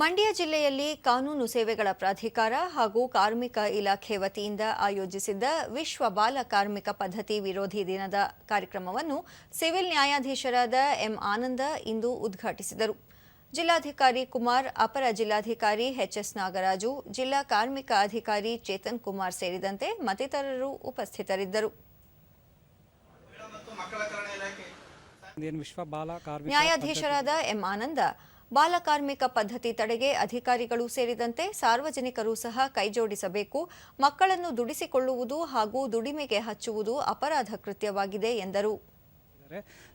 ಮಂಡ್ಯ ಜಿಲ್ಲೆಯಲ್ಲಿ ಕಾನೂನು ಸೇವೆಗಳ ಪ್ರಾಧಿಕಾರ ಹಾಗೂ ಕಾರ್ಮಿಕ ಇಲಾಖೆ ವತಿಯಿಂದ ಆಯೋಜಿಸಿದ್ದ ವಿಶ್ವ ಬಾಲ ಕಾರ್ಮಿಕ ಪದ್ಧತಿ ವಿರೋಧಿ ದಿನದ ಕಾರ್ಯಕ್ರಮವನ್ನು ಸಿವಿಲ್ ನ್ಯಾಯಾಧೀಶರಾದ ಎಂ ಆನಂದ ಇಂದು ಉದ್ಘಾಟಿಸಿದರು. ಜಿಲ್ಲಾಧಿಕಾರಿ ಕುಮಾರ್ ಅಪರ ಜಿಲ್ಲಾಧಿಕಾರಿ ಎಚ್ಎಸ್ ನಾಗರಾಜು ಜಿಲ್ಲಾ ಕಾರ್ಮಿಕ ಅಧಿಕಾರಿ ಚೇತನ್ ಕುಮಾರ್ ಸೇರಿದಂತೆ ಮತ್ತಿತರರು ಉಪಸ್ಥಿತರಿದ್ದರು. ನ್ಯಾಯಾಧೀಶರಾದ ಎಂ ಆನಂದ ಬಾಲಕಾರ್ಮಿಕ ಪದ್ಧತಿ ತಡೆಗೆ ಅಧಿಕಾರಿಗಳು ಸೇರಿದಂತೆ ಸಾರ್ವಜನಿಕರು ಸಹ ಕೈಜೋಡಿಸಬೇಕು. ಮಕ್ಕಳನ್ನು ದುಡಿಸಿಕೊಳ್ಳುವುದು ಹಾಗೂ ದುಡಿಮೆಗೆ ಹಚ್ಚುವುದು ಅಪರಾಧ ಕೃತ್ಯವಾಗಿದೆ ಎಂದರು.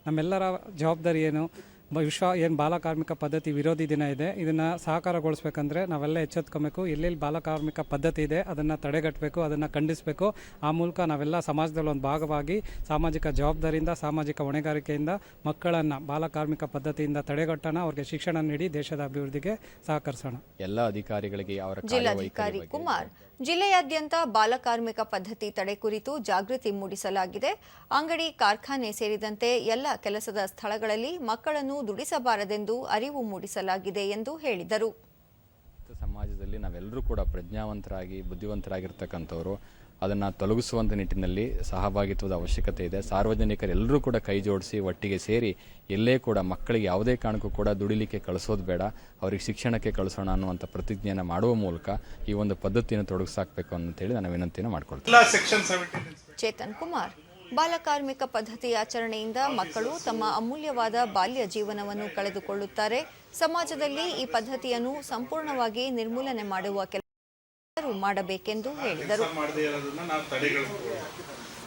ನಮ್ಮೆಲ್ಲರ ಜವಾಬ್ದಾರಿ ಏನು? ವಿಶ್ವ ಏನು ಬಾಲಕಾರ್ಮಿಕ ಪದ್ಧತಿ ವಿರೋಧಿ ದಿನ ಇದೆ ಇದನ್ನು ಸಹಕಾರಗೊಳಿಸ್ಬೇಕಂದ್ರೆ ನಾವೆಲ್ಲ ಎಚ್ಚೆತ್ಕೊಬೇಕು ಎಲ್ಲೆಲ್ಲಿ ಬಾಲಕಾರ್ಮಿಕ ಪದ್ಧತಿ ಇದೆ ಅದನ್ನು ತಡೆಗಟ್ಟಬೇಕು ಅದನ್ನು ಖಂಡಿಸಬೇಕು. ಆ ಮೂಲಕ ನಾವೆಲ್ಲ ಸಮಾಜದಲ್ಲಿ ಒಂದು ಭಾಗವಾಗಿ ಸಾಮಾಜಿಕ ಜವಾಬ್ದಾರಿಯಿಂದ ಸಾಮಾಜಿಕ ಹೊಣೆಗಾರಿಕೆಯಿಂದ ಮಕ್ಕಳನ್ನು ಬಾಲಕಾರ್ಮಿಕ ಪದ್ಧತಿಯಿಂದ ತಡೆಗಟ್ಟೋಣ ಅವ್ರಿಗೆ ಶಿಕ್ಷಣ ನೀಡಿ ದೇಶದ ಅಭಿವೃದ್ಧಿಗೆ ಸಹಕರಿಸೋಣ. ಎಲ್ಲ ಅಧಿಕಾರಿಗಳಿಗೆ ಅವರ ಜಿಲ್ಲಾಧಿಕಾರಿ ಕುಮಾರ್ ಜಿಲ್ಲೆಯಾದ್ಯಂತ ಬಾಲಕಾರ್ಮಿಕ ಪದ್ಧತಿ ತಡೆ ಕುರಿತು ಜಾಗೃತಿ ಮೂಡಿಸಲಾಗಿದೆ. ಅಂಗಡಿ ಕಾರ್ಖಾನೆ ಸೇರಿದಂತೆ ಎಲ್ಲ ಕೆಲಸದ ಸ್ಥಳಗಳಲ್ಲಿ ಮಕ್ಕಳನ್ನು ದುಡಿಸಬಾರದೆಂದು ಅರಿವು ಮೂಡಿಸಲಾಗಿದೆ ಎಂದು ಹೇಳಿದರು. ಸಮಾಜದಲ್ಲಿ ನಾವೆಲ್ಲರೂ ಕೂಡ ಪ್ರಜ್ಞಾವಂತರಾಗಿ ಬುದ್ಧಿವಂತರಾಗಿರ್ತಕ್ಕಂಥವ್ರು. ಅದನ್ನು ತೊಲಗಿಸುವಂಥ ನಿಟ್ಟಿನಲ್ಲಿ ಸಹಭಾಗಿತ್ವದ ಅವಶ್ಯಕತೆ ಇದೆ. ಸಾರ್ವಜನಿಕರೆಲ್ಲರೂ ಕೂಡ ಕೈ ಜೋಡಿಸಿ ಒಟ್ಟಿಗೆ ಸೇರಿ ಎಲ್ಲೇ ಕೂಡ ಮಕ್ಕಳಿಗೆ ಯಾವುದೇ ಕಾರಣಕ್ಕೂ ಕೂಡ ದುಡಿಲಿಕ್ಕೆ ಕಳಿಸೋದು ಬೇಡ. ಅವ್ರಿಗೆ ಶಿಕ್ಷಣಕ್ಕೆ ಕಳಿಸೋಣ ಅನ್ನುವಂಥ ಪ್ರತಿಜ್ಞೆಯನ್ನು ಮಾಡುವ ಮೂಲಕ ಈ ಒಂದು ಪದ್ಧತಿಯನ್ನು ತೊಡಗಿಸಾಕಬೇಕು ಅಂತೇಳಿ ನಾನು ವಿನಂತಿಯನ್ನು ಮಾಡ್ಕೊಳ್ತೀನಿ. ಚೇತನ್ ಕುಮಾರ್. ಬಾಲಕಾರ್ಮಿಕ ಪದ್ಧತಿ ಆಚರಣೆಯಿಂದ ಮಕ್ಕಳು ತಮ್ಮ ಅಮೂಲ್ಯವಾದ ಬಾಲ್ಯ ಜೀವನವನ್ನು ಕಳೆದುಕೊಳ್ಳುತ್ತಾರೆ. ಸಮಾಜದಲ್ಲಿ ಈ ಪದ್ಧತಿಯನ್ನು ಸಂಪೂರ್ಣವಾಗಿ ನಿರ್ಮೂಲನೆ ಮಾಡುವ ಕೆಲಸ ಮಾಡಬೇಕೆಂದು ಹೇಳಿದರು.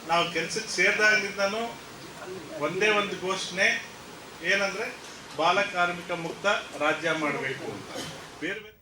ನಾವು ಕೆಲಸಕ್ಕೆ ಸೇರಿದಾಗಲಿಂದನೂ ಒಂದೇ ಒಂದು ಘೋಷಣೆ ಏನಂದ್ರೆ, ಬಾಲಕಾರ್ಮಿಕ ಮುಕ್ತ ರಾಜ್ಯ ಮಾಡಬೇಕು ಅಂತ. ಬೇರೆ